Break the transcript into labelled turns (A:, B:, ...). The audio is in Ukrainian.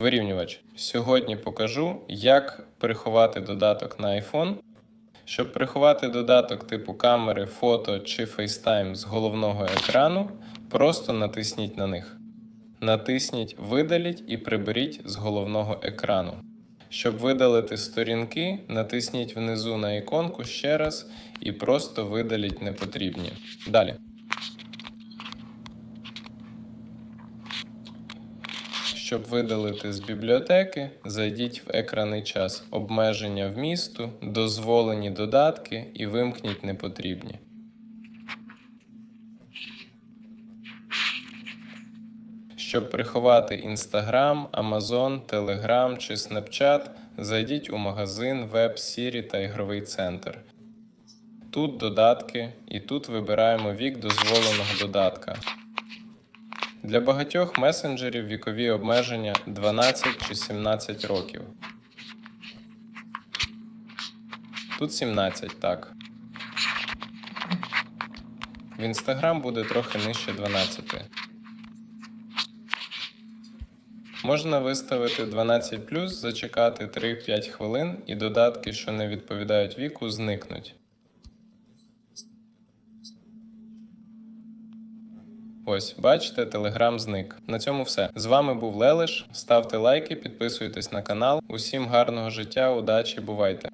A: Вирівнювач. Сьогодні покажу, як приховати додаток на iPhone. Щоб приховати додаток типу камери, фото чи FaceTime з головного екрану, просто натисніть на них. Натисніть Видаліть і приберіть з головного екрану. Щоб видалити сторінки, натисніть внизу на іконку ще раз і просто видаліть непотрібні. Далі. Щоб видалити з бібліотеки, зайдіть в екранний час, обмеження вмісту, дозволені додатки і вимкніть непотрібні. Щоб приховати Instagram, Amazon, Telegram чи Snapchat, зайдіть у магазин, веб, Siri та ігровий центр. Тут додатки, і тут вибираємо вік дозволеного додатка. Для багатьох месенджерів вікові обмеження 12 чи 17 років. Тут 17, так. В Instagram буде трохи нижче 12. Можна виставити 12 зачекати 3-5 хвилин, і додатки, що не відповідають віку, зникнуть. Ось, бачите, телеграм зник. На цьому все. З вами був Лелеш. Ставте лайки, підписуйтесь на канал. Усім гарного життя, удачі, бувайте!